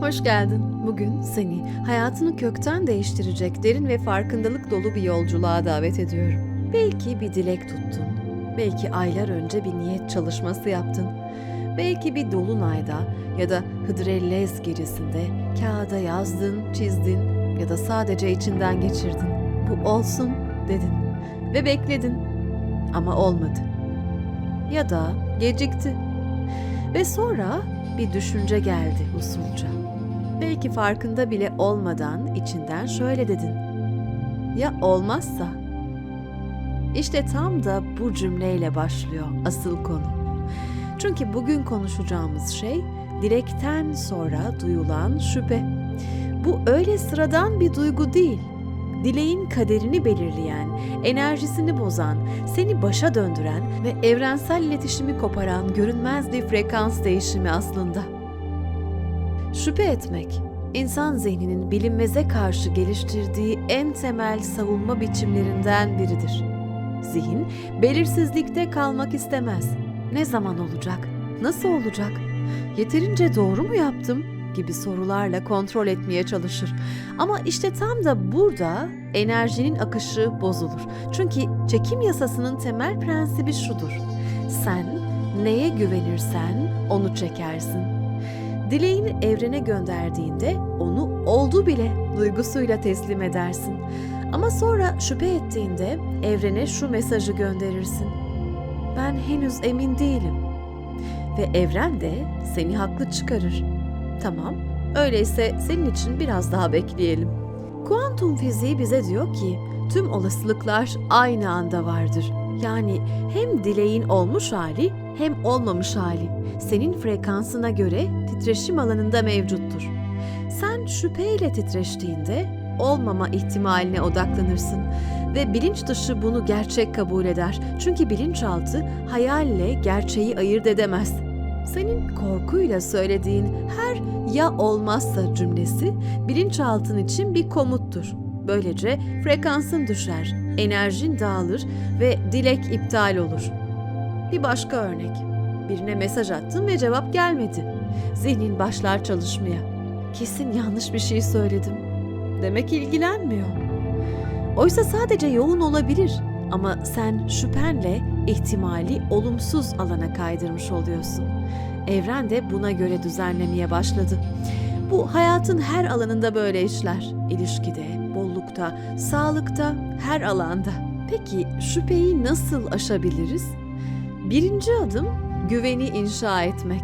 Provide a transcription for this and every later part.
Hoş geldin. Bugün seni hayatını kökten değiştirecek derin ve farkındalık dolu bir yolculuğa davet ediyorum. Belki bir dilek tuttun. Belki aylar önce bir niyet çalışması yaptın. Belki bir dolunayda ya da Hıdrellez gecesinde kağıda yazdın, çizdin ya da sadece içinden geçirdin. Bu olsun dedin ve bekledin ama olmadı. Ya da gecikti. Ve sonra bir düşünce geldi usulca. Belki farkında bile olmadan içinden şöyle dedin. Ya olmazsa? İşte tam da bu cümleyle başlıyor asıl konu. Çünkü bugün konuşacağımız şey dilekten sonra duyulan şüphe. Bu öyle sıradan bir duygu değil. Dileğin kaderini belirleyen, enerjisini bozan, seni başa döndüren ve evrensel iletişimi koparan görünmez bir frekans değişimi aslında. Şüphe etmek, insan zihninin bilinmeze karşı geliştirdiği en temel savunma biçimlerinden biridir. Zihin, belirsizlikte kalmak istemez. Ne zaman olacak? Nasıl olacak? Yeterince doğru mu yaptım? gibi sorularla kontrol etmeye çalışır. Ama işte tam da burada enerjinin akışı bozulur. Çünkü çekim yasasının temel prensibi şudur. Sen neye güvenirsen onu çekersin. Dileğini evrene gönderdiğinde onu oldu bile duygusuyla teslim edersin. Ama sonra şüphe ettiğinde evrene şu mesajı gönderirsin. Ben henüz emin değilim. Ve evren de seni haklı çıkarır. Tamam, öyleyse senin için biraz daha bekleyelim. Kuantum fiziği bize diyor ki tüm olasılıklar aynı anda vardır. Yani hem dileğin olmuş hali hem olmamış hali senin frekansına göre titreşim alanında mevcuttur. Sen şüpheyle titreştiğinde olmama ihtimaline odaklanırsın ve bilinç dışı bunu gerçek kabul eder. Çünkü bilinçaltı hayalle gerçeği ayırt edemez. Senin korkuyla söylediğin her ya olmazsa cümlesi bilinçaltın için bir komuttur. Böylece frekansın düşer, enerjin dağılır ve dilek iptal olur. Bir başka örnek. Birine mesaj attın ve cevap gelmedi. Zihnin başlar çalışmaya. Kesin yanlış bir şey söyledim. Demek ilgilenmiyor. Oysa sadece yoğun olabilir ama sen şüphenle ihtimali olumsuz alana kaydırmış oluyorsun. Evren de buna göre düzenlemeye başladı. Bu hayatın her alanında böyle işler. İlişkide, bollukta, sağlıkta, her alanda. Peki şüpheyi nasıl aşabiliriz? Birinci adım güveni inşa etmek.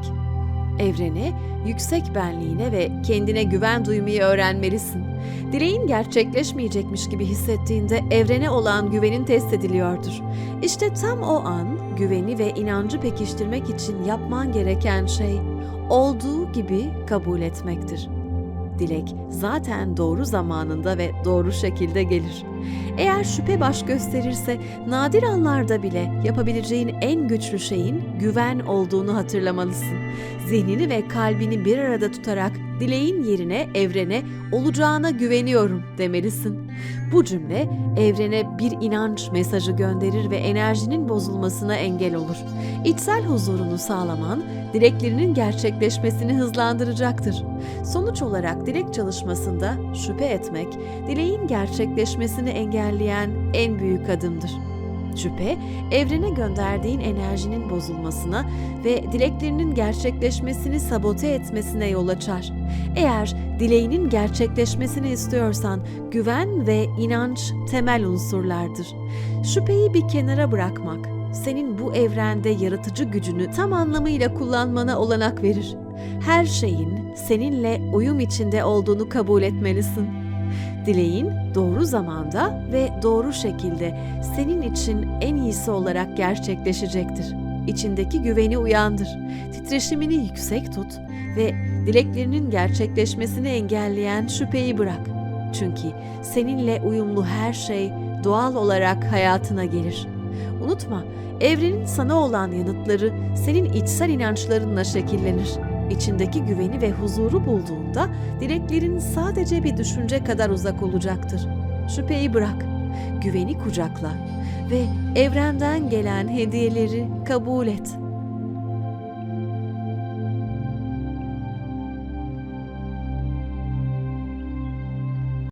Evrene, yüksek benliğine ve kendine güven duymayı öğrenmelisin. Dileğin gerçekleşmeyecekmiş gibi hissettiğinde evrene olan güvenin test ediliyordur. İşte tam o an güveni ve inancı pekiştirmek için yapman gereken şey olduğu gibi kabul etmektir. Dilek zaten doğru zamanında ve doğru şekilde gelir. Eğer şüphe baş gösterirse nadir anlarda bile yapabileceğin en güçlü şeyin güven olduğunu hatırlamalısın. Zihnini ve kalbini bir arada tutarak dileğin yerine evrene olacağına güveniyorum demelisin. Bu cümle evrene bir inanç mesajı gönderir ve enerjinin bozulmasına engel olur. İçsel huzurunu sağlaman dileklerinin gerçekleşmesini hızlandıracaktır. Sonuç olarak dilek çalışmasında şüphe etmek, dileğin gerçekleşmesini engelleyen en büyük adımdır. Şüphe, evrene gönderdiğin enerjinin bozulmasına ve dileklerinin gerçekleşmesini sabote etmesine yol açar. Eğer dileğinin gerçekleşmesini istiyorsan güven ve inanç temel unsurlardır. Şüpheyi bir kenara bırakmak, senin bu evrende yaratıcı gücünü tam anlamıyla kullanmana olanak verir. Her şeyin seninle uyum içinde olduğunu kabul etmelisin. Dileğin doğru zamanda ve doğru şekilde senin için en iyisi olarak gerçekleşecektir. İçindeki güveni uyandır. Titreşimini yüksek tut ve dileklerinin gerçekleşmesini engelleyen şüpheyi bırak. Çünkü seninle uyumlu her şey doğal olarak hayatına gelir. Unutma, evrenin sana olan yanıtları senin içsel inançlarınla şekillenir. İçindeki güveni ve huzuru bulduğunda dileklerin sadece bir düşünce kadar uzak olacaktır. Şüpheyi bırak, güveni kucakla ve evrenden gelen hediyeleri kabul et.